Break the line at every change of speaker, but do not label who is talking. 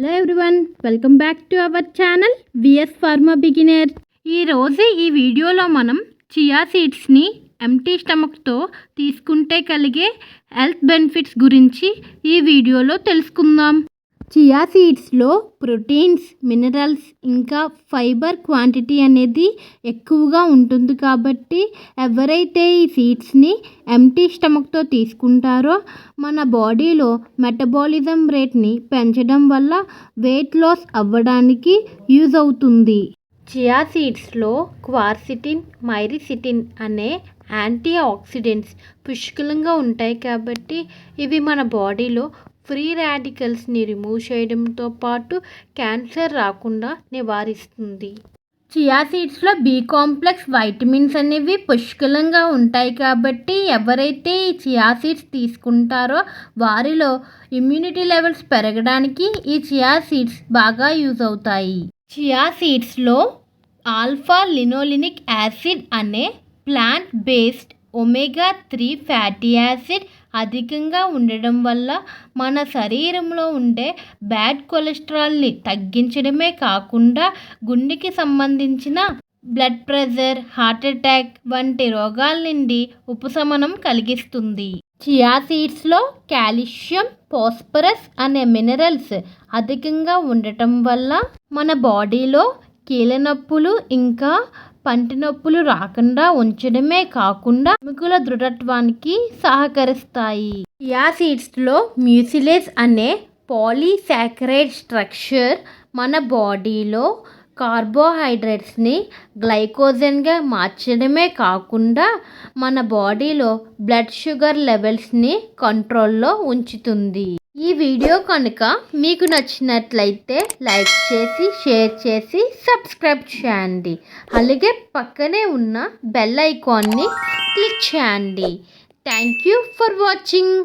Hello everyone welcome back to our channel VS pharma beginner ఈరోజు ఈ వీడియోలో మనం చియా సీడ్స్ని ఎంటీ స్టమక్తో తీసుకుంటే కలిగే హెల్త్ బెనిఫిట్స్ గురించి ఈ వీడియోలో తెలుసుకుందాం. చియా సీడ్స్లో ప్రోటీన్స్ మినరల్స్ ఇంకా ఫైబర్ క్వాంటిటీ అనేది ఎక్కువగా ఉంటుంది కాబట్టి ఎవరైతే ఈ సీడ్స్ని ఎంటీ స్టమక్తో తీసుకుంటారో మన బాడీలో మెటబాలిజం రేట్ని పెంచడం వల్ల వెయిట్ లాస్ అవ్వడానికి యూజ్ అవుతుంది. చియా సీడ్స్లో క్వార్సిటిన్ మైరిసిటిన్ అనే యాంటీ ఆక్సిడెంట్స్ పుష్కలంగా ఉంటాయి కాబట్టి ఇవి మన బాడీలో ఫ్రీ రాడికల్స్ని రిమూవ్ చేయడంతో పాటు క్యాన్సర్ రాకుండా నివారిస్తుంది. చియా సీడ్స్లో బి కాంప్లెక్స్ వైటమిన్స్ అనేవి పుష్కలంగా ఉంటాయి కాబట్టి ఎవరైతే ఈ చియా సీడ్స్ తీసుకుంటారో వారిలో ఇమ్యూనిటీ లెవెల్స్ పెరగడానికి ఈ చియా సీడ్స్ బాగా యూజ్ అవుతాయి. చియా సీడ్స్లో ఆల్ఫా లినోలినిక్ యాసిడ్ అనే plant based omega three fatty acid అధికంగా ఉండడం వల్ల మన శరీరంలో ఉండే బ్యాడ్ కొలెస్ట్రాల్ని తగ్గించడమే కాకుండా గుండెకి సంబంధించిన బ్లడ్ ప్రెషర్ హార్ట్ అటాక్ వంటి రోగాల నుండి ఉపశమనం కలిగిస్తుంది. చియా సీడ్స్లో కాల్షియం ఫాస్ఫరస్ అనే మినరల్స్ అధికంగా ఉండటం వల్ల మన బాడీలో కీళ్ళ నొప్పులు ఇంకా పంటి నొప్పులు రాకుండా ఉంచడమే కాకుండా ఎముకల దృఢత్వానికి సహకరిస్తాయి. యాసిడ్స్లో సీడ్స్లో అనే పాలీసాకరైడ్ స్ట్రక్చర్ మన బాడీలో కార్బోహైడ్రేట్స్ని గ్లైకోజన్గా మార్చడమే కాకుండా మన బాడీలో బ్లడ్ షుగర్ లెవెల్స్ని కంట్రోల్లో ఉంచుతుంది. ఈ వీడియో కనుక మీకు నచ్చినట్లయితే లైక్ చేసి షేర్ చేసి సబ్స్క్రైబ్ చేయండి. అలాగే పక్కనే ఉన్న బెల్ ఐకాన్ని క్లిక్ చేయండి. Thank you for watching.